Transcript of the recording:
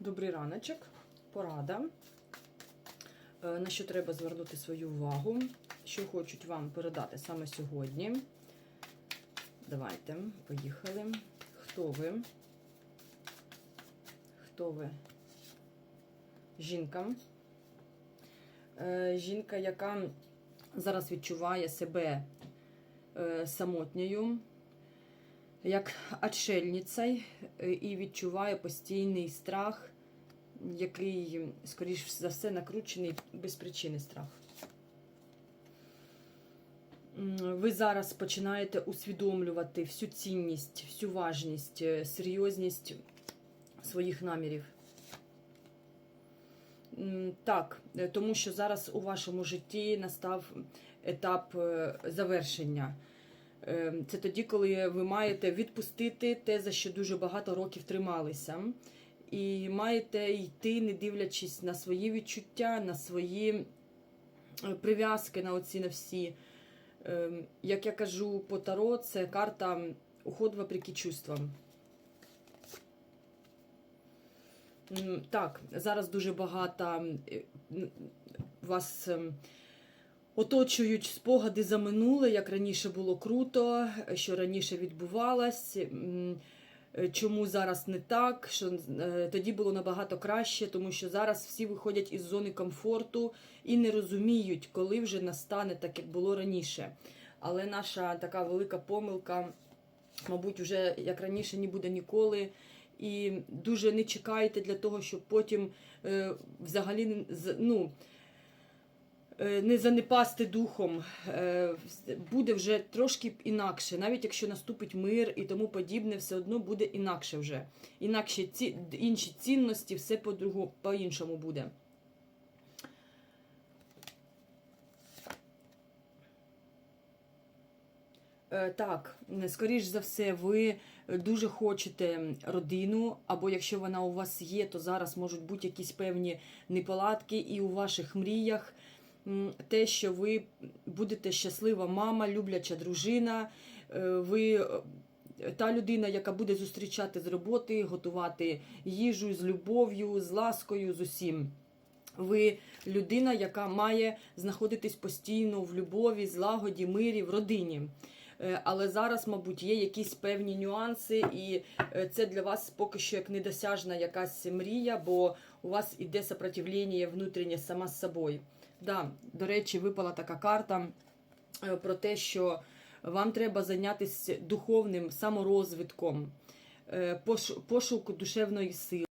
Добрий раночок, порада. Е, На що треба звернути свою увагу, що хочуть вам передати саме сьогодні. Давайте, поїхали. Хто ви? Хто ви? Жінка. Е, Жінка, яка зараз відчуває себе е, самотньою, як отшельниця, е, і відчуває постійний страх, який, скоріш за все, накручений без причини страх. Ви зараз починаєте усвідомлювати всю цінність, всю важність, е, серйозність своїх намірів. Так, е, тому що зараз у вашому житті настав етап завершення. Е, Це тоді, коли ви маєте відпустити те, за що дуже багато років трималися, і маєте йти, не дивлячись на свої відчуття, на свої е, прив'язки, на оці на всі. Е, Як я кажу по Таро, це карта уход вопреки чувствам. Так, зараз дуже багато е, вас ем, оточують спогади за минуле, як раніше було круто, що раніше відбувалось, е, чому зараз не так, що е, тоді було набагато краще, тому що зараз всі виходять із зони комфорту і не розуміють, коли вже настане так, як було раніше. Але наша така велика помилка, мабуть, вже як раніше не буде ніколи. І дуже не чекайте для того, щоб потім е, взагалі ну, не занепасти духом. Е, буде вже трошки інакше. Навіть якщо наступить мир і тому подібне, все одно буде інакше вже. Інакше ці, інші цінності, все по-другу, по-іншому буде. Е, Так, скоріш за все, ви дуже хочете родину, або якщо вона у вас є, то зараз можуть бути якісь певні неполадки, і у ваших мріях те, що ви будете щаслива мама, любляча дружина, е, ви е, та людина, яка буде зустрічати з роботи, готувати їжу з любов'ю, з ласкою, з усім. Ви людина, яка має знаходитись постійно в любові, злагоді, мирі, в родині. Е, Але зараз, мабуть, є якісь певні нюанси, і е, це для вас поки що як недосяжна якась мрія, бо у вас іде сопротивлення внутрішнє сама з собою. Да, до речі, випала така карта е, про те, що вам треба зайнятися духовним саморозвитком, пошуку душевної сили.